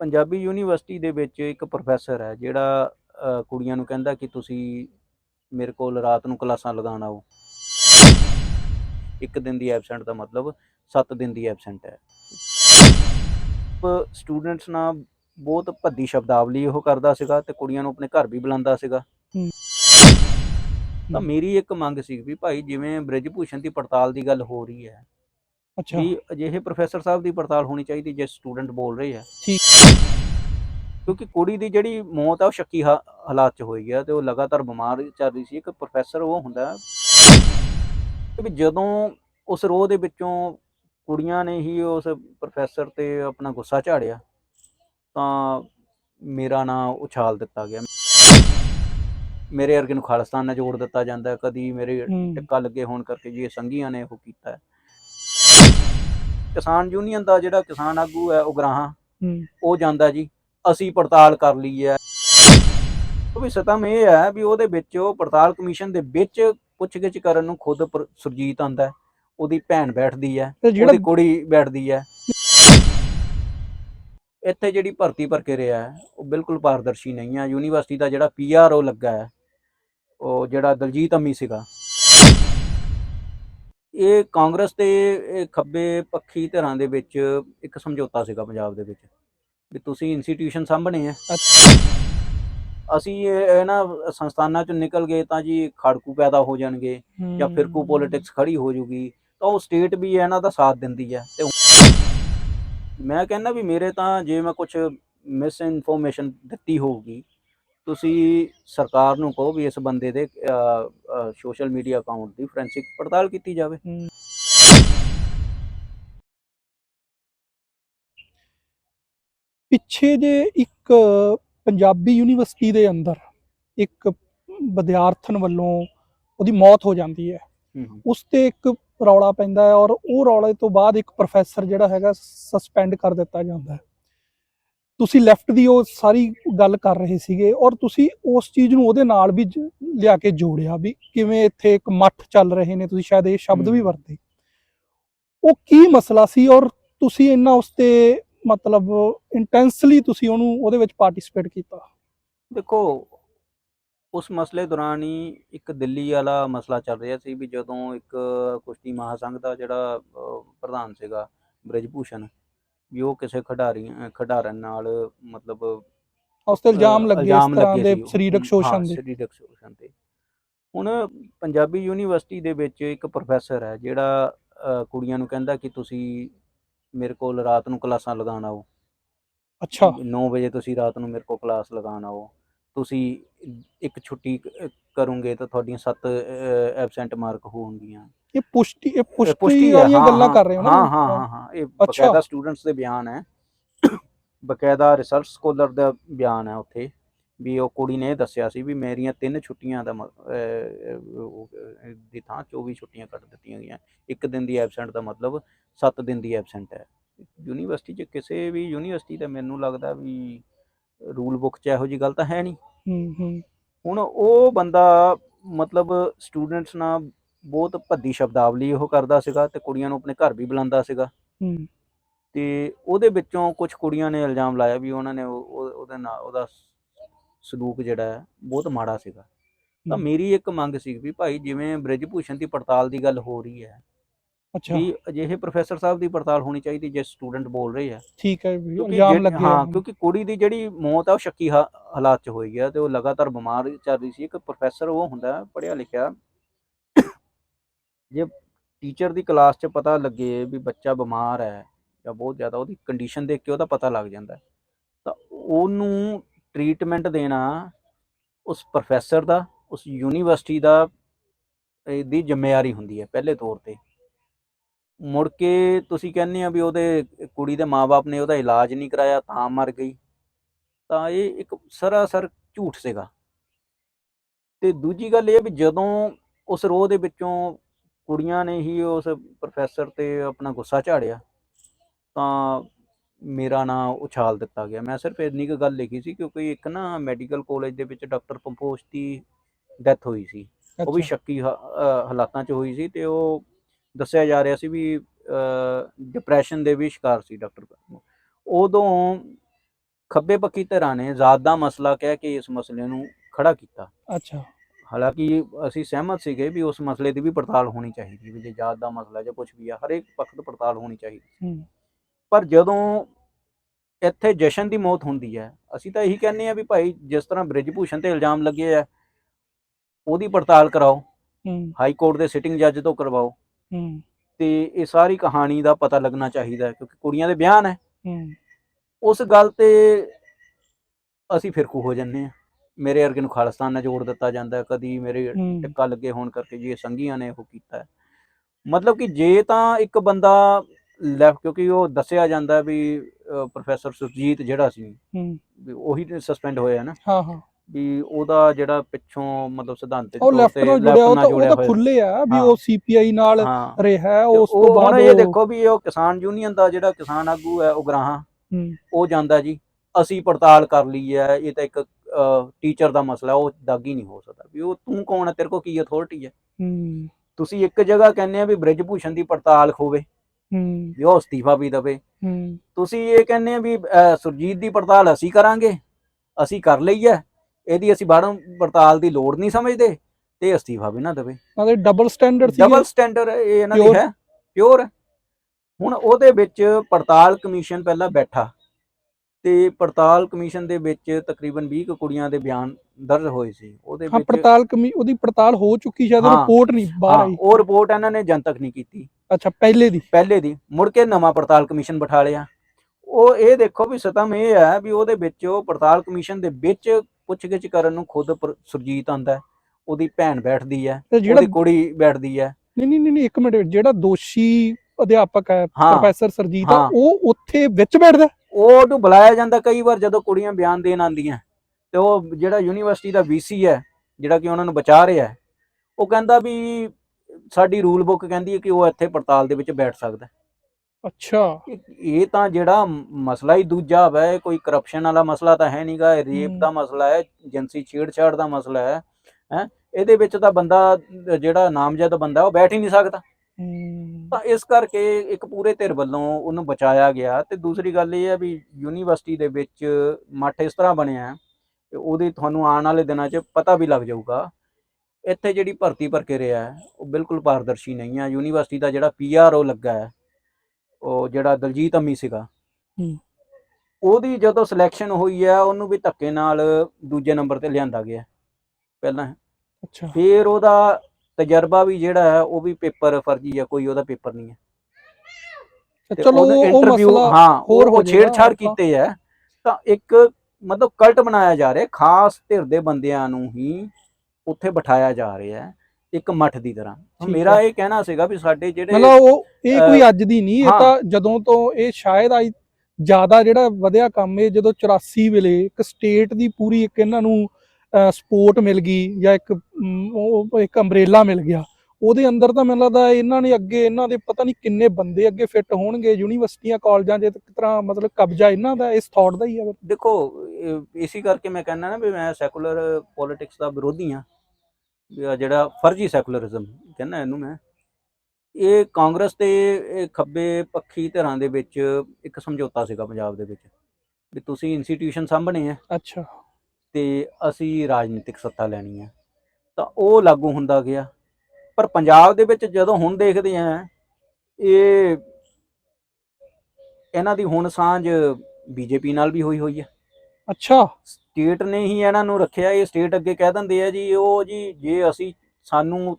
Punjabi university ਦੇ ਵਿੱਚ ਇੱਕ ਪ੍ਰੋਫੈਸਰ ਹੈ ਜਿਹੜਾ ਅ, ਕੁੜੀਆਂ ਨੂੰ ਕਹਿੰਦਾ ਕਿ ਤੁਸੀਂ ਮੇਰੇ ਕੋਲ ਰਾਤ ਨੂੰ ਕਲਾਸਾਂ ਲਗਾਉਣ ਆਓ। ਇੱਕ ਦਿਨ ਦੀ ਐਬਸੈਂਟ ਦਾ ਮਤਲਬ 7 ਦਿਨ ਦੀ ਐਬਸੈਂਟ ਹੈ। ਸਟੂਡੈਂਟਸ ਨਾਲ ਬਹੁਤ ਭੱਦੀ ਸ਼ਬਦਾਵਲੀ ਉਹ ਕਰਦਾ ਸੀਗਾ ਤੇ ਕੁੜੀਆਂ ਨੂੰ ਆਪਣੇ ਘਰ ਵੀ ਬੁਲਾਉਂਦਾ ਸੀਗਾ। ਹੂੰ। ਤਾਂ ਮੇਰੀ ਇੱਕ ਮੰਗ ਸੀ ਵੀ ਭਾਈ ਜਿਵੇਂ ਬ੍ਰਿਜ ਭੂਸ਼ਣ ਦੀ ਪੜਤਾਲ ਦੀ ਗੱਲ ਹੋ ਰਹੀ ਹੈ ਅੱਛਾ। ਵੀ ਅਜਿਹੇ ਪ੍ਰੋਫੈਸਰ ਸਾਹਿਬ ਦੀ ਪੜਤਾਲ ਹੋਣੀ ਚਾਹੀਦੀ ਜੇ ਸਟੂਡੈਂਟ ਬੋਲ ਰਹੇ ਆ। ਠੀਕ। ਕਿਉਂਕਿ ਕੁੜੀ ਦੀ ਜਿਹੜੀ ਮੌਤ ਆ ਉਹ ਸ਼ੱਕੀ ਹਾ- ਹਾਲਾਤ 'ਚ ਹੋਈ ਆ ਤੇ ਉਹ ਲਗਾਤਾਰ ਬਿਮਾਰ ਚੱਲ ਰਹੀ ਸੀ। ਇੱਕ ਪ੍ਰੋਫੈਸਰ ਉਹ ਹੁੰਦਾ ਵੀ ਜਦੋਂ ਉਸ ਰੋਹ ਦੇ ਵਿੱਚੋਂ ਕੁੜੀਆਂ ਨੇ ਹੀ ਉਸ ਪ੍ਰੋਫੈਸਰ ਤੇ ਆਪਣਾ ਗੁੱਸਾ ਝਾੜਿਆ ਤਾਂ ਮੇਰਾ ਨਾਂ ਉਛਾਲ ਦਿੱਤਾ ਗਿਆ। ਮੇਰੇ ਵਰਗੇ ਨੂੰ ਖਾਲਿਸਤਾਨ ਨਾਲ ਜੋੜ ਦਿੱਤਾ ਜਾਂਦਾ ਹੈ, ਕਦੀ ਮੇਰੇ ਹੂੰ। ਟਿੱਕਾ ਲੱਗੇ ਹੋਣ ਕਰਕੇ ਜੀ ਇਹ ਸੰਘੀਆਂ ਨੇ ਉਹ ਕੀਤਾ ਹੈ। ਕਿਸਾਨ ਯੂਨੀਅਨ ਦਾ ਜਿਹੜਾ ਕਿਸਾਨ ਆਗੂ ਹੈ ਉਗਰਾਹਾਂ ਉਹ ਜਾਂਦਾ ਜੀ। ਅਸੀਂ ਪੜਤਾਲ ਕਰ ਲਈ ਹੈ ਉਹ ਵੀ ਸਤਮ ਇਹ ਹੈ ਵੀ ਉਹਦੇ ਵਿੱਚ ਉਹ ਪੜਤਾਲ ਕਮਿਸ਼ਨ ਦੇ ਵਿੱਚ ਪੁੱਛਗਿੱਛ ਕਰਨ ਨੂੰ ਖੁਦ ਸੁਰਜੀਤ ਆਂਦਾ ਉਹਦੀ ਭੈਣ ਬੈਠਦੀ ਹੈ ਉਹਦੀ ਕੁੜੀ ਬੈਠਦੀ ਹੈ। ਇੱਥੇ ਜਿਹੜੀ ਭਰਤੀ ਪ੍ਰਕਿਰਿਆ ਹੈ ਉਹ ਬਿਲਕੁਲ ਪਾਰਦਰਸ਼ੀ ਨਹੀਂ ਹੈ। ਯੂਨੀਵਰਸਿਟੀ ਦਾ ਜਿਹੜਾ ਪੀਆਰਓ ਲੱਗਾ ਹੈ ਉਹ ਜਿਹੜਾ ਦਲਜੀਤ ਅੰਮੀ ਸੀਗਾ। ਇਹ ਕਾਂਗਰਸ ਤੇ ਖੱਬੇ ਪੱਖੀ ਧਿਰਾਂ ਦੇ ਵਿੱਚ ਇੱਕ ਸਮਝੌਤਾ ਸੀਗਾ ਪੰਜਾਬ ਦੇ ਵਿੱਚ ਵੀ ਤੁਸੀਂ ਇੰਸਟੀਟਿਊਸ਼ਨ ਸਾਂਭਣੇ ਆ। ਅਸੀਂ ਇਹ ਇਹਨਾਂ ਸੰਸਥਾਨਾਂ ਚੋਂ ਨਿਕਲ ਗਏ ਤਾਂ ਜੀ ਖੜਕੂ ਪੈਦਾ ਹੋ ਜਾਣਗੇ ਜਾਂ ਫਿਰਕੂ ਪੋਲਿਟਿਕਸ ਖੜੀ ਹੋ ਜੂਗੀ ਤਾਂ ਉਹ ਸਟੇਟ ਵੀ ਇਹਨਾਂ ਦਾ ਸਾਥ ਦਿੰਦੀ ਹੈ ਤੇ ਮੈਂ ਕਹਿੰਦਾ ਵੀ ਮੇਰੇ ਤਾਂ ਜੇ ਮੈਂ ਕੁਝ ਮਿਸ ਇਨਫੋਰਮੇਸ਼ਨ ਦਿੱਤੀ ਹੋਊਗੀ ਤੁਸੀਂ ਸਰਕਾਰ ਨੂੰ ਕਹੋ ਵੀ ਇਸ ਬੰਦੇ ਦੇ ਸੋਸ਼ਲ ਮੀਡੀਆ ਅਕਾਊਂਟ ਦੀ ਫੋਰੈਂਸਿਕ ਪੜਤਾਲ ਕੀਤੀ ਜਾਵੇ। ਪਿੱਛੇ ਜੇ ਇੱਕ ਪੰਜਾਬੀ ਯੂਨੀਵਰਸਿਟੀ ਦੇ ਅੰਦਰ ਇੱਕ ਵਿਦਿਆਰਥਣ ਵੱਲੋਂ ਉਹਦੀ ਮੌਤ ਹੋ ਜਾਂਦੀ ਹੈ ਉਸ ਤੇ ਇੱਕ ਰੌਲਾ ਪੈਂਦਾ ਹੈ ਔਰ ਉਹ ਰੌਲੇ ਤੋਂ ਬਾਅਦ ਇੱਕ ਪ੍ਰੋਫੈਸਰ ਜਿਹੜਾ ਹੈਗਾ ਸਸਪੈਂਡ ਕਰ ਦਿੱਤਾ ਜਾਂਦਾ ਹੈ। ਤੁਸੀਂ ਲੈਫਟ ਦੀ ਉਹ ਸਾਰੀ ਗੱਲ ਕਰ ਰਹੇ ਸੀਗੇ ਔਰ ਤੁਸੀਂ ਉਸ ਚੀਜ਼ ਨੂੰ ਉਹਦੇ ਨਾਲ ਵੀ ਲਿਆ ਕੇ ਜੋੜਿਆ ਵੀ ਕਿਵੇਂ ਇੱਥੇ ਇੱਕ ਮੱਠ ਚੱਲ ਰਹੇ ਨੇ ਤੁਸੀਂ ਸ਼ਾਇਦ ਇਹ ਸ਼ਬਦ ਵੀ। ਵਰਤੇ ਉਹ ਕੀ ਮਸਲਾ ਸੀ ਔਰ ਤੁਸੀਂ ਇੰਨਾ ਉਸ ਤੇ ਮਤਲਬ ਇੰਟੈਂਸਲੀ ਤੁਸੀਂ ਉਹਨੂੰ ਉਹਦੇ ਵਿੱਚ ਪਾਰਟਿਸਿਪੇਟ ਕੀਤਾ ਦੇਖੋ ਉਸ ਮਸਲੇ ਦੌਰਾਨ ਹੀ ਇੱਕ ਦਿੱਲੀ ਵਾਲਾ ਮਸਲਾ ਚੱਲ ਰਿਹਾ ਸੀ ਵੀ ਜਦੋਂ ਇੱਕ ਕੁਸ਼ਤੀ ਮਹਾਸੰਘ ਦਾ ਜਿਹੜਾ ਪ੍ਰਧਾਨ ਸੀਗਾ ਬ੍ਰਿਜ ਭੂਸ਼ਣ ਵੀ ਉਹ ਕਿਸੇ ਖਿਡਾਰੀ ਖਿਡਾਰਨ ਨਾਲ ਮਤਲਬ ਉਸ ਤੇ ਇਲਜ਼ਾਮ ਲੱਗੇ ਇਸ ਤਰ੍ਹਾਂ ਦੇ। ਸਰੀਰਕ ਸ਼ੋਸ਼ਣ ਦੇ। ਸਰੀਰਕ ਸ਼ੋਸ਼ਣ ਤੇ ਹੁਣ ਪੰਜਾਬੀ ਯੂਨੀਵਰਸਿਟੀ ਦੇ ਵਿੱਚ ਇੱਕ ਪ੍ਰੋਫੈਸਰ ਹੈ ਜਿਹੜਾ ਕੁੜੀਆਂ ਨੂੰ ਕਹਿੰਦਾ ਕਿ ਤੁਸੀਂ ਮੇਰੇ ਕੋਲ ਰਾਤ ਨੂੰ ਕਲਾਸਾਂ ਲਗਾਉਣ ਆਓ। ਅੱਛਾ। 9 ਵਜੇ ਤੁਸੀਂ ਰਾਤ ਨੂੰ ਮੇਰੇ ਕੋਲ ਕਲਾਸ ਲਗਾਉਣ ਆਓ। ਤੁਸੀਂ ਇੱਕ ਛੁੱਟੀ ਕਰੋਗੇ ਤਾਂ ਤੁਹਾਡੀਆਂ 7 ਐਬਸੈਂਟ ਮਾਰਕ ਹੋਣਗੀਆਂ। ਇਹ ਪੁਸ਼ਟੀ ਇਹ ਪੁਸ਼ਟੀ ਵਾਲੀਆਂ ਗੱਲਾਂ ਕਰ ਰਹੇ ਹੋ ਨਾ ਹਾਂ ਹਾਂ ਹਾਂ ਇਹ ਬਕਾਇਦਾ ਸਟੂਡੈਂਟਸ ਦੇ ਬਿਆਨ ਹੈ। ਬਕਾਇਦਾ ਰਿਸਰਚ ਸਕੋਲਰ ਦਾ ਬਿਆਨ ਹੈ ਉੱਥੇ ਵੀ ਉਹ ਕੁੜੀ ਨੇ ਇਹ ਦੱਸਿਆ ਸੀ ਵੀ ਮੇਰੀਆਂ ਤਿੰਨ ਛੁੱਟੀਆਂ ਦਾ ਦੀ ਥਾਂ 24 ਛੁੱਟੀਆਂ ਕੱਟ ਦਿੱਤੀਆਂ ਗਈਆਂ। ਇੱਕ ਦਿਨ ਦੀ ਐਬਸੈਂਟ ਦਾ ਮਤਲਬ 7 ਦਿਨ ਦੀ ਐਬਸੈਂਟ ਹੈ। ਯੂਨੀਵਰਸਿਟੀ 'ਚ ਕਿਸੇ ਵੀ ਯੂਨੀਵਰਸਿਟੀ ਦਾ ਮੈਨੂੰ ਲੱਗਦਾ ਵੀ ਰੂਲ ਬੁੱਕ 'ਚ ਇਹੋ ਜੀ ਗੱਲ ਤਾਂ ਹੈ ਨਹੀਂ। ਹੂੰ ਹੂੰ। ਹੁਣ ਉਹ ਬੰਦਾ ਮਤਲਬ ਸਟੂਡੈਂਟਸ ਨਾਲ ਬਹੁਤ ਭੱਦੀ ਸ਼ਬਦਾਵਲੀ ਉਹ ਕਰਦਾ ਸੀਗਾ ਤੇ ਕੁੜੀਆਂ ਨੂੰ ਆਪਣੇ ਘਰ ਵੀ ਬੁਲਾਉਂਦਾ ਸੀਗਾ। ਹੂੰ। ਤੇ ਉਹਦੇ ਵਿੱਚੋਂ ਕੁਝ ਕੁੜੀਆਂ ਨੇ ਇਲਜ਼ਾਮ ਲਾਇਆ ਵੀ ਉਹਨਾਂ ਨੇ ਉਹ- ਉਹ- ਉਹਦੇ ਨਾਲ ਉਹਦਾ ਸਲੂਕ ਜਿਹੜਾ ਬਹੁਤ ਮਾੜਾ ਸੀਗਾ। ਤਾਂ। ਮੇਰੀ ਇੱਕ ਮੰਗ ਸੀ ਵੀ ਭਾਈ ਜਿਵੇਂ ਬ੍ਰਿਜ ਭੂਸ਼ਣ ਦੀ ਪੜਤਾਲ ਦੀ ਗੱਲ ਹੋ ਰਹੀ ਹੈ ਅੱਛਾ। ਵੀ ਅਜਿਹੇ ਪ੍ਰੋਫੈਸਰ ਸਾਹਿਬ ਦੀ ਪੜਤਾਲ ਹੋਣੀ ਚਾਹੀਦੀ ਜੇ ਸਟੂਡੈਂਟ ਬੋਲ ਰਹੇ ਆ। ਠੀਕ ਹੈ ਵੀ ਕਿਉਂਕਿ ਇਲਜ਼ਾਮ ਜਿਹੜੀ- ਲੱਗੇ ਹਾਂ। ਕਿਉਂਕਿ ਕੁੜੀ ਦੀ ਜਿਹੜੀ ਮੌਤ ਆ ਉਹ ਸ਼ੱਕੀ ਹਾ- ਹਾਲਾਤ 'ਚ ਹੋਈ ਆ ਤੇ ਉਹ ਲਗਾਤਾਰ ਬਿਮਾਰ ਚੱਲ ਰਹੀ ਸੀ। ਇੱਕ ਪ੍ਰੋਫੈਸਰ ਉਹ ਹੁੰਦਾ ਪੜ੍ਹਿਆ ਲਿਖਿਆ। ਜੇ ਟੀਚਰ ਦੀ ਕਲਾਸ 'ਚ ਪਤਾ ਲੱਗੇ ਵੀ ਬੱਚਾ ਬਿਮਾਰ ਹੈ ਜਾਂ ਬਹੁਤ ਜ਼ਿਆਦਾ ਉਹਦੀ ਕੰਡੀਸ਼ਨ ਦੇਖ ਕੇ ਉਹਦਾ ਪਤਾ ਲੱਗ ਜਾਂਦਾ। ਹੈ। ਤਾਂ ਉਹਨੂੰ ਟ੍ਰੀਟਮੈਂਟ ਦੇਣਾ ਉਸ ਪ੍ਰੋਫੈਸਰ ਦਾ ਉਸ ਯੂਨੀਵਰਸਿਟੀ ਦਾ ਦੀ ਜ਼ਿੰਮੇਵਾਰੀ ਹੁੰਦੀ ਹੈ ਪਹਿਲੇ ਤੌਰ ਤੇ। ਮੁੜ ਕੇ ਤੁਸੀਂ ਕਹਿੰਦੇ ਆ ਵੀ ਉਹਦੇ ਕੁੜੀ ਦੇ ਮਾਪੇ ਨੇ ਉਹਦਾ ਇਲਾਜ ਨਹੀਂ ਕਰਾਇਆ ਤਾਂ ਮਰ ਗਈ। ਤਾਂ ਇਹ ਇੱਕ ਸਰਾਸਰ ਝੂਠ ਸੀਗਾ। ਤੇ ਦੂਜੀ ਗੱਲ ਇਹ ਵੀ ਜਦੋਂ ਉਸ ਰੋਹ ਦੇ ਵਿੱਚੋਂ ਕੁੜੀਆਂ ਨੇ ਹੀ ਉਸ ਪ੍ਰੋਫੈਸਰ ਤੇ ਆਪਣਾ ਗੁੱਸਾ ਝਾੜਿਆ ਤਾਂ ਮੇਰਾ ਨਾਂ ਉਛਾਲ ਦਿੱਤਾ ਗਿਆ। ਮੈਂ ਸਿਰਫ ਇੰਨੀ ਕੁ ਗੱਲ ਲਿਖੀ ਸੀ ਕਿਉਂਕਿ ਇੱਕ ਨਾ ਮੈਡੀਕਲ ਕਾਲਜ ਦੇ ਵਿੱਚ ਡਾਕਟਰ ਪੰਪੋਸ਼ ਦੀ ਡੈਥ ਹੋਈ ਸੀ। ਉਹ ਵੀ ਸ਼ੱਕੀ ਹਾਲਾਤਾਂ 'ਚ ਹੋਈ ਸੀ ਤੇ ਉਹ ਦੱਸਿਆ ਜਾ ਰਿਹਾ ਸੀ ਵੀ ਡਿਪਰੈਸ਼ਨ ਦੇ ਵੀ ਸ਼ਿਕਾਰ ਸੀ ਡਾਕਟਰ ਉਦੋਂ ਖੱਬੇ ਪੱਖੀ ਧਿਰਾਂ ਨੇ ਜ਼ਾਤ ਦਾ ਮਸਲਾ ਕਹਿ ਕੇ ਇਸ ਮਸਲੇ ਨੂੰ ਖੜਾ ਕੀਤਾ। ਅੱਛਾ। ਹਾਲਾਂਕਿ ਅਸੀਂ ਸਹਿਮਤ ਸੀਗੇ ਵੀ ਉਸ ਮਸਲੇ ਦੀ ਵੀ ਪੜਤਾਲ ਹੋਣੀ ਚਾਹੀਦੀ ਵੀ ਜੇ ਜ਼ਾਤ ਦਾ ਮਸਲਾ ਜਾਂ ਕੁਝ ਵੀ ਆ ਹਰੇਕ ਪੱਖ ਤੋਂ ਪੜਤਾਲ ਹੋਣੀ ਚਾਹੀਦੀ ਪਰ ਜਦੋਂ ਇੱਥੇ ਜਸ਼ਨ ਦੀ ਮੌਤ ਹੁੰਦੀ ਹੈ ਅਸੀਂ ਤਾਂ ਇਹੀ ਕਹਿੰਦੇ ਆ ਵੀ ਭਾਈ ਜਿਸ ਤਰ੍ਹਾਂ ਬ੍ਰਿਜ ਭੂਸ਼ਣ ਤੇ ਇਲਜ਼ਾਮ ਲੱਗੇ ਆ ਉਹਦੀ ਪੜਤਾਲ ਕਰਾਓ। ਹਾਈ ਕੋਰਟ ਦੇ ਸਿਟਿੰਗ ਜੱਜ ਤੋਂ ਕਰਵਾਓ। ਹੂੰ। ਤੇ ਇਹ ਸਾਰੀ ਕਹਾਣੀ ਦਾ ਪਤਾ ਲੱਗਣਾ ਚਾਹੀਦਾ ਹੈ ਕਿਉਂਕਿ ਕੁੜੀਆਂ ਦੇ ਬਿਆਨ ਹੈ ਹੂੰ। ਉਸ ਗੱਲ ਤੇ ਅਸੀਂ ਫਿਰਕੂ ਹੋ ਜੰਨੇ ਆ ਮੇਰੇ ਵਰਗੇ ਨੂੰ ਖਾਲਿਸਤਾਨ ਨਾਲ ਜੋੜ ਦਿੱਤਾ ਜਾਂਦਾ ਕਦੀ ਮੇਰੇ ਟਿੱਕਾ ਲੱਗੇ ਹੋਣ ਕਰਕੇ ਜੀ ਸੰਗੀਆਂ ਨੇ ਉਹ ਕੀਤਾ। ਮਤਲਬ ਕਿ ਜੇ ਤਾਂ ਇੱਕ ਬੰਦਾ ਲੈਫਟ ਕਿਉਂਕਿ ਉਹ ਦੱਸਿਆ ਜਾਂਦਾ ਵੀ ਪ੍ਰੋਫੈਸਰ ਸੁਰਜੀਤ ਜਿਹੜਾ ਸੀ ਵੀ ਉਹੀ ਸਸਪੈਂਡ ਹੋਇਆ ਨਾ। ਹਾਂ ਹਾਂ। ਵੀ ਉਹਦਾ ਜਿਹੜਾ ਪਿੱਛੋਂ ਮਤਲਬ ਸਿਧਾਂਤਿਕ ਉਹ ਤੌਰ ਲੈਫਟ ਤੇ ਨਾਲ ਜੁੜਿਆ ਉਹ ਤਾਂ ਉਹ ਤਾਂ। ਖੁੱਲੇ ਆ ਵੀ। ਉਹ ਸੀਪੀਆਈ ਨਾਲ ਰਿਹਾ ਉਸ ਤੋਂ ਉਹ ਬਾਅਦ ਹੁਣ ਇਹ ਉਹ- ਦੇਖੋ ਵੀ ਉਹ ਕਿਸਾਨ ਯੂਨੀਅਨ ਦਾ ਜਿਹੜਾ ਕਿਸਾਨ ਆਗੂ ਹੈ ਉਗਰਾਹਾਂ ਹੂੰ। ਉਹ ਜਾਂਦਾ ਜੀ। ਅਸੀਂ ਪੜਤਾਲ ਕਰ ਲਈ ਹੈ ਇਹ ਤਾਂ ਇੱਕ ਟੀਚਰ ਦਾ ਮਸਲਾ ਉਹ ਦਾਗੀ ਨਹੀਂ ਹੋ ਸਕਦਾ। ਵੀ ਉਹ ਤੂੰ ਕੌਣ ਹੈ ਤੇਰੇ ਕੋਲ ਕੀ ਅਥਾਰਟੀ ਹੈ? ਤੁਸੀਂ ਇੱਕ ਜਗ੍ਹਾ ਕਹਿੰਦੇ ਆ ਵੀ ਬ੍ਰਿਜ ਭੂਸ਼ਣ ਦੀ ਪੜਤਾਲ ਹੋਵੇ ਹੂੰ। ਵੀ ਉਹ ਅਸਤੀਫਾ ਵੀ ਦਵੇ। ਹੂੰ। ਤੁਸੀਂ ਇਹ ਕਹਿੰਦੇ ਆ ਵੀ ਸੁਰਜੀਤ ਦੀ ਪੜਤਾਲ ਅਸੀਂ ਕਰਾਂਗੇ ਅਸੀਂ ਕਰ ਲਈ ਹੈ। ਇਹਦੀ ਅਸੀਂ ਬਾਹਰੋਂ ਪੜਤਾਲ ਦੀ ਲੋੜ ਨਹੀਂ ਸਮਝਦੇ ਤੇ ਅਸਤੀਫਾ ਵੀ ਨਾ ਦਵੇ। ਮਤਲਬ ਡਬਲ ਸਟੈਂਡਰਡ ਸੀ ਡਬਲ ਸਟੈਂਡਰਡ ਇਹ ਇਹਨਾਂ ਦੀ। ਹੈ ਪਿਓਰ ਹੁਣ ਉਹਦੇ ਵਿੱਚ ਪੜਤਾਲ ਕਮਿਸ਼ਨ ਪਹਿਲਾਂ ਬੈਠਾ ਤੇ ਪੜਤਾਲ ਕਮਿਸ਼ਨ ਦੇ ਵਿੱਚ ਤਕਰੀਬਨ 20 ਕੁ ਕੁੜੀਆਂ ਦੇ ਬਿਆਨ ਦਰਜ ਹੋਏ ਸੀ। ਉਹਦੇ ਹਾਂ ਵਿੱਚ ਪੜਤਾਲ ਕਮੀ ਉਹਦੀ ਪੜਤਾਲ ਹੋ ਚੁੱਕੀ ਸ਼ਾਇਦ। ਰਿਪੋਰਟ ਨਹੀਂ ਬਾਹਰ ਆਈ। ਉਹ ਰਿਪੋਰਟ ਇਹਨਾਂ ਨੇ ਜਨਤਕ ਨਹੀਂ ਕੀਤੀ। ਅੱਛਾ ਪਹਿਲੇ ਦੀ? ਪਹਿਲੇ ਦੀ। ਮੁੜ ਕੇ ਨਵਾਂ ਪੜਤਾਲ ਕਮਿਸ਼ਨ ਬਿਠਾ ਲਿਆ। ਉਹ ਇਹ ਦੇਖੋ ਵੀ ਸਤਮ ਇਹ ਹੈ ਵੀ ਉਹਦੇ ਵਿੱਚ ਉਹ ਪੜਤਾਲ ਕਮਿਸ਼ਨ ਦੇ ਵਿੱਚ ਪੁੱਛਗਿੱਛ ਕਰਨ ਨੂੰ ਖੁਦ ਪਰ- ਸੁਰਜੀਤ ਆਂਦਾ ਹੈ ਉਹਦੀ ਭੈਣ ਬੈਠਦੀ ਹੈ ਤੇ ਜਿਹੜਾ ਉਹਦੀ ਕੁੜੀ ਬੈਠਦੀ ਹੈ ਨਹੀਂ ਨਹੀਂ ਨਹੀਂ ਨਹੀਂ, ਇੱਕ ਮਿੰਟ ਜਿਹੜਾ ਦੋਸ਼ੀ ਅਧਿਆਪਕ ਹੈ ਹਾਂ। ਪ੍ਰੋਫੈਸਰ ਸਰਜੀਤ ਆ ਹਾਂ। ਉਹ ਉੱਥੇ ਵਿੱਚ ਬੈਠਦਾ ਉਹ ਨੂੰ ਬੁਲਾਇਆ ਜਾਂਦਾ ਕਈ ਵਾਰ ਜਦੋਂ ਕੁੜੀਆਂ ਬਿਆਨ ਦੇਣ ਆਉਂਦੀਆਂ ਤੇ ਉਹ ਜਿਹੜਾ ਯੂਨੀਵਰਸਿਟੀ ਦਾ ਵੀਸੀ ਹੈ ਜਿਹੜਾ ਕਿ ਉਹਨਾਂ ਨੂੰ ਬਚਾ ਰਿਹਾ ਹੈ, ਉਹ ਕਹਿੰਦਾ ਵੀ ਸਾਡੀ ਰੂਲ ਬੁੱਕ ਕਹਿੰਦੀ ਹੈ ਕਿ ਉਹ ਇੱਥੇ ਪੜਤਾਲ ਦੇ ਵਿੱਚ ਬੈਠ ਸਕਦਾ ਹੈ। ਅੱਛਾ। ਇਹ- ਤਾਂ ਜਿਹੜਾ ਮਸਲਾ ਹੀ ਦੂਜਾ ਵਾ ਇਹ ਕੋਈ ਕਰਪਸ਼ਨ ਵਾਲਾ ਮਸਲਾ ਤਾਂ ਹੈ ਨਹੀਂਗਾ ਇਹ ਰੇਪ। ਦਾ ਮਸਲਾ ਹੈ ਜਿੰਸੀ ਛੇੜਛਾੜ ਦਾ ਮਸਲਾ ਹੈ ਹੈ। ਇਹਦੇ ਵਿੱਚ ਤਾਂ ਬੰਦਾ ਜਿਹੜਾ ਨਾਮਜ਼ਦ ਬੰਦਾ ਉਹ ਬੈਠ ਹੀ ਨਹੀਂ ਸਕਦਾ। ਤਾਂ ਇਸ ਕਰਕੇ ਇੱਕ ਪੂਰੇ ਧਿਰ ਵੱਲੋਂ ਉਹਨੂੰ ਬਚਾਇਆ ਗਿਆ। ਤੇ ਦੂਸਰੀ ਗੱਲ ਇਹ ਹੈ ਵੀ ਯੂਨੀਵਰਸਿਟੀ ਦੇ ਵਿੱਚ ਮੱਠ ਇਸ ਤਰ੍ਹਾਂ ਬਣਿਆ ਕਿ ਉਹਦੇ ਤੁਹਾਨੂੰ ਆਉਣ ਵਾਲੇ ਦਿਨਾਂ 'ਚ ਪਤਾ ਵੀ ਲੱਗ ਜਾਊਗਾ। ਇੱਥੇ ਜਿਹੜੀ ਭਰਤੀ ਪ੍ਰਕਿਰਿਆ ਹੈ ਉਹ ਬਿਲਕੁਲ ਪਾਰਦਰਸ਼ੀ ਨਹੀਂ ਹੈ। ਯੂਨੀਵਰਸਿਟੀ ਦਾ ਜਿਹੜਾ ਪੀਆਰਓ ਲੱਗਾ ਹੈ ਉਹ ਜਿਹੜਾ ਦਲਜੀਤ ਅੰਮੀ ਸੀਗਾ। ਉਹਦੀ ਜਦੋਂ ਸਿਲੈਕਸ਼ਨ ਹੋਈ ਹੈ ਉਹਨੂੰ ਵੀ ਧੱਕੇ ਨਾਲ ਦੂਜੇ ਨੰਬਰ ਤੇ ਲਿਆਂਦਾ ਗਿਆ ਪਹਿਲਾਂ। ਅੱਛਾ। ਫਿਰ ਉਹਦਾ ਤਜਰਬਾ ਵੀ ਜਿਹੜਾ ਹੈ ਉਹ ਵੀ ਪੇਪਰ ਫਰਜੀ ਹੈ ਕੋਈ ਉਹਦਾ ਪੇਪਰ ਨਹੀਂ ਹੈ ਚਲੋ ਉਹ ਮਸਲਾ ਹਾਂ ਹੋਰ ਹੋ ਛੇੜਛਾੜ ਕੀਤੇ ਹੈ ਤਾਂ ਇੱਕ ਮਤਲਬ ਕਲਟ ਬਣਾਇਆ ਜਾ ਰਿਹਾ ਖਾਸ ਧਿਰ ਦੇ ਬੰਦਿਆਂ ਨੂੰ ਹੀ ਉੱਥੇ ਬਿਠਾਇਆ ਜਾ ਰਿਹਾ। ਹੈ ਇੱਕ ਮੱਠ ਦੀ ਤਰ੍ਹਾਂ ਠੀਕ ਮੇਰਾ ਹੈ। ਇਹ ਕਹਿਣਾ ਸੀਗਾ ਵੀ ਸਾਡੇ ਜਿਹੜੇ ਮਤਲਬ ਉਹ ਇਹ ਕੋਈ ਅੱਜ ਦੀ ਨਹੀਂ ਇਹ ਹਾਂ। ਤਾਂ ਜਦੋਂ ਤੋਂ ਇਹ ਸ਼ਾਇਦ ਆਈ ਜ਼ਿਆਦਾ ਜਿਹੜਾ ਵਧਿਆ ਕੰਮ ਇਹ ਜਦੋਂ 84 ਵੇਲੇ ਇੱਕ ਸਟੇਟ ਦੀ ਪੂਰੀ ਇੱਕ ਇਹਨਾਂ ਨੂੰ ਸਪੋਰਟ ਮਿਲ ਗਈ ਜਾਂ ਇੱਕ ਅਮ, ਉਹ ਇੱਕ ਅੰਬ੍ਰੇਲਾ ਮਿਲ ਗਿਆ ਉਹਦੇ ਅੰਦਰ ਤਾਂ ਮੈਨੂੰ ਲੱਗਦਾ ਇਹਨਾਂ ਨੇ ਅੱਗੇ ਇਹਨਾਂ ਦੇ ਪਤਾ ਨਹੀਂ ਕਿੰਨੇ ਬੰਦੇ ਅੱਗੇ ਫਿੱਟ ਹੋਣਗੇ ਯੂਨੀਵਰਸਿਟੀਆਂ ਕਾਲਜਾਂ 'ਚ ਇੱਕ ਤਰ੍ਹਾਂ ਮਤਲਬ ਕਬਜ਼ਾ ਇਹਨਾਂ ਦਾ ਇਸ ਥਾਟ ਦਾ ਹੀ ਹੈ ਦੇਖੋ ਇਹ- ਇਸੇ ਕਰਕੇ ਮੈਂ ਕਹਿੰਦਾ ਨਾ ਵੀ ਮੈਂ ਸੈਕੂਲਰ ਪੋਲਿਟਿਕਸ ਦਾ ਵਿਰੋਧੀ ਆ ਜਿਹੜਾ ਫਰਜੀ ਸੈਕੂਲਰਿਜ਼ਮ ਕਹਿੰਦਾ ਇਹਨੂੰ ਮੈਂ ਇਹ ਕਾਂਗਰਸ ਤੇ ਖੱਬੇ ਪੱਖੀ ਧਿਰਾਂ ਦੇ ਵਿੱਚ ਇੱਕ ਸਮਝੌਤਾ ਸੀਗਾ ਪੰਜਾਬ ਦੇ ਵਿੱਚ ਵੀ ਤੁਸੀਂ ਇੰਸਟੀਟਿਊਸ਼ਨ ਸਾਂਭਣੇ ਆ। ਅੱਛਾ। ਤੇ ਅਸੀਂ ਰਾਜਨੀਤਿਕ ਸੱਤਾ ਲੈਣੀ ਹੈ ਤਾਂ ਉਹ ਲਾਗੂ ਹੁੰਦਾ ਗਿਆ। ਪਰ ਪੰਜਾਬ ਦੇ ਵਿੱਚ ਜਦੋਂ ਹੁਣ ਦੇਖਦੇ ਆ ਇਹ ਇਹਨਾਂ ਦੀ ਹੁਣ ਸਾਂਝ ਬੀਜੇਪੀ ਨਾਲ ਵੀ ਹੋਈ ਹੋਈ ਹੈ ਅੱਛਾ। ਸਟੇਟ ਨੇ ਹੀ ਇਹਨਾਂ ਨੂੰ ਰੱਖਿਆ ਇਹ ਸਟੇਟ ਅੱਗੇ ਕਹਿ ਦਿੰਦੇ ਆ ਜੀ ਉਹ ਜੀ ਜੇ ਅਸੀਂ ਸਾਨੂੰ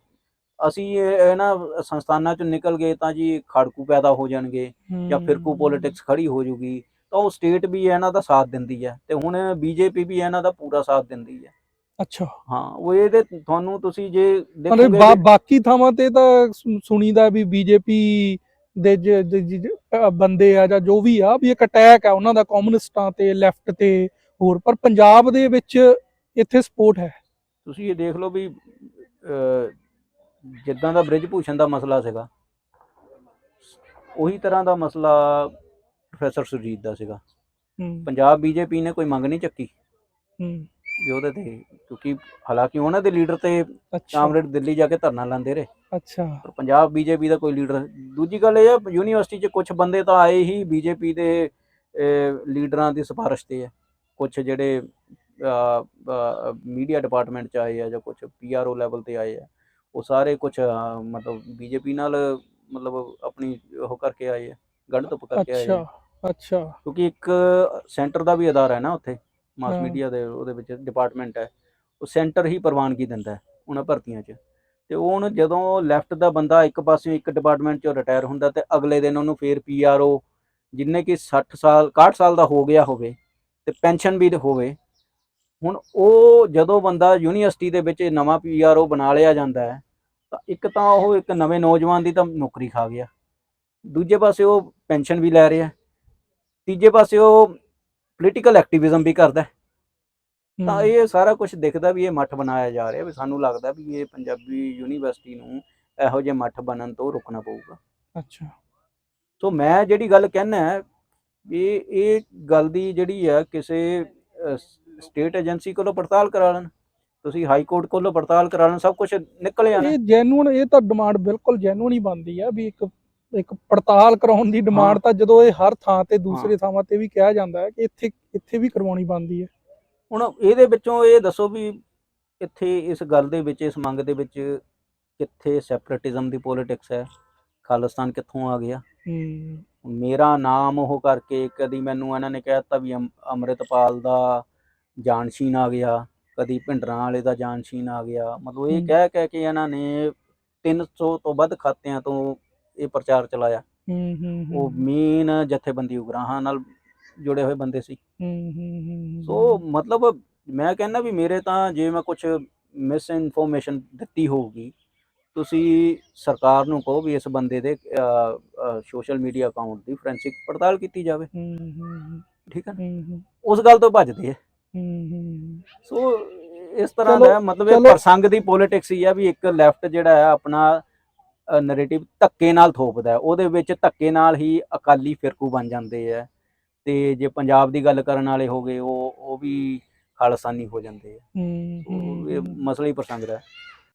ਅਸੀਂ ਇਹ- ਇਹਨਾਂ ਸੰਸਥਾਨਾਂ ਚੋਂ ਨਿਕਲ ਗਏ ਤਾਂ ਜੀ ਖੜਕੂ ਪੈਦਾ ਹੋ ਜਾਣਗੇ ਜਾਂ ਫਿਰਕੂ ਪੋਲਿਟਿਕਸ ਖੜੀ ਹੋ ਜੂਗੀ ਤਾਂ ਉਹ ਸਟੇਟ ਵੀ ਇਹਨਾਂ ਦਾ ਸਾਥ ਦਿੰਦੀ ਹੈ ਤੇ ਹੁਣ ਬੀਜੇਪੀ ਵੀ ਇਹਨਾਂ ਦਾ ਪੂਰਾ ਸਾਥ ਦਿੰਦੀ ਹੈ ਅੱਛਾ। ਹਾਂ ਉਹ ਇਹਦੇ ਤੁਹਾਨੂੰ ਤੁਸੀਂ ਜੇ ਦੇਖੋਗੇ ਬਾਕੀ ਥਾਵਾਂ ਤੇ ਤਾਂ ਸੁਣੀਦਾ ਵੀ ਬੀਜੇਪੀ ਦੇ ਬੰਦੇ ਆ ਜਾਂ ਜੋ ਵੀ ਆ ਵੀ ਇੱਕ ਅਟੈਕ ਆ ਉਹਨਾਂ ਦਾ ਕਮਿਊਨਿਸਟਾਂ ਤੇ ਲੈਫਟ ਤੇ ਹੋਰ ਪਰ ਪੰਜਾਬ ਦੇ ਵਿੱਚ ਇੱਥੇ ਸਪੋਰਟ ਹੈ। ਤੁਸੀਂ ਇਹ ਦੇਖ ਲਓ ਵੀ ਅਹ, ਜਿੱਦਾਂ ਦਾ ਬ੍ਰਿਜ ਭੂਸ਼ਣ ਦਾ ਮਸਲਾ ਸੀਗਾ ਉਹੀ ਤਰ੍ਹਾਂ ਦਾ ਮਸਲਾ ਪ੍ਰੋਫੈਸਰ ਸੁਰਜੀਤ ਦਾ ਸੀਗਾ। ਹੂੰ। ਪੰਜਾਬ ਬੀਜੇਪੀ ਨੇ ਕੋਈ ਮੰਗ ਨਹੀਂ ਚੱਕੀ। ਹੂੰ। ਵੀ ਉਹਦੇ ਤੇ ਕਿਉਂਕਿ ਹਾਲਾਂਕਿ ਉਹਨਾਂ ਦੇ ਲੀਡਰ ਤੇ ਅੱਛਾ। ਕਾਮਰੇਡ ਦਿੱਲੀ ਜਾ ਕੇ ਧਰਨਾ ਲਾਉਂਦੇ ਰਹੇ। ਅੱਛਾ। ਪਰ ਪੰਜਾਬ ਬੀਜੇਪੀ ਦਾ ਕੋਈ ਲੀਡਰ ਦੂਜੀ ਗੱਲ ਇਹ ਆ ਯੂਨੀਵਰਸਿਟੀ 'ਚ ਕੁਝ ਬੰਦੇ ਤਾਂ ਆਏ ਹੀ ਬੀਜੇਪੀ ਦੇ ਲੀਡਰਾਂ ਦੀ ਸਿਫਾਰਿਸ਼ ਤੇ ਹੈ ਕੁਝ ਜਿਹੜੇ ਮੀਡੀਆ ਡਿਪਾਰਟਮੈਂਟ ਚ ਆਏ ਆ ਜਾਂ ਕੁਝ ਪੀਆਰਓ ਲੈਵਲ ਤੇ ਆਏ ਆ ਉਹ ਸਾਰੇ ਕੁਝ ਮਤਲਬ ਬੀਜੇਪੀ ਨਾਲ ਮਤਲਬ ਆਪਣੀ ਉਹ ਕਰਕੇ ਆਏ ਆ ਗੰਢ ਧੁੱਪ ਕਰਕੇ ਆਏ ਆ। ਅੱਛਾ ਅੱਛਾ। ਕਿਉਂਕਿ ਇੱਕ ਸੈਂਟਰ ਦਾ ਵੀ ਅਦਾਰਾ ਹੈ ਨਾ ਉੱਥੇ ਮਾਸ। ਮੀਡੀਆ ਦੇ ਉਹਦੇ ਵਿੱਚ ਡਿਪਾਰਟਮੈਂਟ ਹੈ। ਉਹ ਸੈਂਟਰ ਹੀ ਪ੍ਰਵਾਨਗੀ ਦਿੰਦਾ ਹੈ ਉਹਨਾਂ ਭਰਤੀਆਂ 'ਚ। ਤੇ ਉਹ ਹੁਣ ਜਦੋਂ ਲੈਫਟ ਦਾ ਬੰਦਾ ਇੱਕ ਪਾਸੇ ਇੱਕ ਡਿਪਾਰਟਮੈਂਟ 'ਚੋਂ ਰਿਟਾਇਰ ਹੁੰਦਾ ਤੇ ਅਗਲੇ ਦਿਨ ਉਹਨੂੰ ਫੇਰ ਪੀਆਰਓ ਜਿੰਨੇ ਕਿ 60 ਸਾਲ 61 ਸਾਲ ਦਾ ਹੋ ਗਿਆ ਹੋਵੇ ਤੇ ਪੈਨਸ਼ਨ ਵੀ ਹੋਵੇ। ਹੁਣ ਉਹ ਜਦੋਂ ਬੰਦਾ ਯੂਨੀਵਰਸਿਟੀ ਦੇ ਵਿੱਚ ਨਵਾਂ ਪੀਆਰਓ ਬਣਾ ਲਿਆ ਜਾਂਦਾ ਹੈ ਤਾਂ ਇੱਕ ਤਾਂ ਉਹ ਇੱਕ ਨਵੇਂ ਨੌਜਵਾਨ ਦੀ ਤਾਂ ਨੌਕਰੀ ਖਾ ਗਿਆ। ਦੂਜੇ ਪਾਸੇ ਉਹ ਪੈਨਸ਼ਨ ਵੀ ਲੈ ਰਿਹਾ ਤੀਜੇ ਪਾਸੇ ਉਹ ਪੋਲੀਟੀਕਲ ਐਕਟਿਵਿਜ਼ਮ ਵੀ ਕਰਦਾ। ਤਾਂ ਇਹ ਸਾਰਾ ਕੁਝ ਦਿਖਦਾ ਵੀ ਇਹ ਮੱਠ ਬਣਾਇਆ ਜਾ ਰਿਹਾ ਵੀ ਸਾਨੂੰ ਲੱਗਦਾ ਵੀ ਇਹ ਪੰਜਾਬੀ ਯੂਨੀਵਰਸਿਟੀ ਨੂੰ ਇਹੋ ਜਿਹੇ ਮੱਠ ਬਣਨ ਤੋਂ ਰੋਕਣਾ ਪਊਗਾ। ਅੱਛਾ। ਸੋ ਮੈਂ ਜਿਹੜੀ ਗੱਲ ਕਹਿਣਾ ਹੈ ਵੀ ਇਹ ਗੱਲ ਦੀ ਜਿਹੜੀ ਆ ਕਿਸੇ ਸਟੇਟ ਏਜੰਸੀ ਕੋਲੋਂ ਪੜਤਾਲ ਕਰਾ ਲੈਣ। ਤੁਸੀਂ ਹਾਈ ਕੋਰਟ ਕੋਲੋਂ ਪੜਤਾਲ ਕਰਾ ਲੈਣ ਸਭ ਕੁਝ ਨਿਕਲ ਆਣਾ ਇਹ ਜੈਨੂਨ ਇਹ ਤਾਂ ਡਿਮਾਂਡ ਬਿਲਕੁਲ ਜੈਨੂਨ ਹੀ ਬਣਦੀ ਆ ਵੀ ਇੱਕ ਇੱਕ ਪੜਤਾਲ ਕਰਾਉਣ ਦੀ ਡਿਮਾਂਡ। ਤਾਂ ਜਦੋਂ ਇਹ ਹਰ ਥਾਂ ਤੇ ਦੂਸਰੇ। ਥਾਵਾਂ ਤੇ ਵੀ ਕਿਹਾ ਜਾਂਦਾ ਹੈ ਕਿ ਇੱਥੇ ਇੱਥੇ ਵੀ ਕਰਵਾਉਣੀ ਬਣਦੀ ਹੈ। ਹੁਣ ਇਹਦੇ ਵਿੱਚੋਂ ਇਹ ਦੱਸੋ ਵੀ ਇੱਥੇ ਇਸ ਗੱਲ ਦੇ ਵਿੱਚ ਇਸ ਮੰਗ ਦੇ ਵਿੱਚ ਕਿੱਥੇ ਸੈਪਰੇਟਿਜ਼ਮ ਦੀ ਪੋਲਿਟਿਕਸ ਹੈ? ਖਾਲਿਸਤਾਨ ਕਿੱਥੋਂ ਆ ਗਿਆ? ਹੂੰ। ਮੇਰਾ ਨਾਮ ਉਹ ਕਰਕੇ ਕਦੀ ਮੈਨੂੰ ਇਹਨਾਂ ਨੇ ਕਹਿ ਦਿੱਤਾ ਵੀ ਅਮ- ਅੰਮ੍ਰਿਤਪਾਲ ਦਾ ਜਾਨਸ਼ੀਨ ਆ ਗਿਆ ਕਦੀ ਭਿੰਡਰਾਂ ਵਾਲੇ ਦਾ ਜਾਨਸ਼ੀਨ ਆ ਗਿਆ। ਮਤਲਬ ਇਹ। ਕਹਿ ਕਹਿ ਕੇ ਇਹਨਾਂ ਨੇ 300 ਤੋਂ ਵੱਧ ਖਾਤਿਆਂ ਤੋਂ ਇਹ ਪ੍ਰਚਾਰ ਚਲਾਇਆ। ਹੂੰ ਹੂੰ ਉਹ ਮੇਨ ਜਥੇਬੰਦੀ ਉਗਰਾਹਾਂ ਨਾਲ ਜੁੜੇ ਹੋਏ ਬੰਦੇ ਸੀ। ਹੂੰ ਹੂੰ ਹੂੰ ਸੋ ਮਤਲਬ ਮੈਂ ਕਹਿੰਦਾ ਵੀ ਮੇਰੇ ਤਾਂ ਜੇ ਮੈਂ ਕੁਝ ਮਿਸ ਇਨਫੋਰਮੇਸ਼ਨ ਦਿੱਤੀ ਹੋਊਗੀ ਤੁਸੀਂ ਸਰਕਾਰ ਨੂੰ ਕਹੋ ਵੀ ਇਸ ਬੰਦੇ ਦੇ ਸੋਸ਼ਲ ਮੀਡੀਆ ਅਕਾਊਂਟ ਦੀ ਫੋਰੈਂਸਿਕ ਪੜਤਾਲ ਕੀਤੀ ਜਾਵੇ। ਹੂੰ ਹੂੰ ਠੀਕ ਹੈ ਨਾ? ਉਸ ਗੱਲ ਤੋਂ ਭੱਜਦੇ ਆ। ਸੋ ਇਸ ਤਰ੍ਹਾਂ ਦਾ ਮਤਲਬ ਇਹ। ਪ੍ਰਸੰਗ ਦੀ ਪੋਲਿਟਿਕਸ ਹੀ ਆ ਵੀ ਇੱਕ ਲੈਫਟ ਜਿਹੜਾ ਹੈ ਆਪਣਾ ਨੈਰੇਟਿਵ ਧੱਕੇ ਨਾਲ ਥੋਪਦਾ ਹੈ। ਉਹਦੇ ਵਿੱਚ ਧੱਕੇ ਨਾਲ ਹੀ ਅਕਾਲੀ ਫਿਰਕੂ ਬਣ ਜਾਂਦੇ ਆ। ਤੇ ਜੇ ਪੰਜਾਬ ਦੀ ਗੱਲ ਕਰਨ ਵਾਲੇ ਹੋ ਗਏ ਉਹ ਉਹ ਵੀ ਖਾਲਸਾਨੀ ਹੋ ਜਾਂਦੇ ਆ। ਇਹ ਮਸਲਾ ਹੀ ਪ੍ਰਸੰਗ ਦਾ।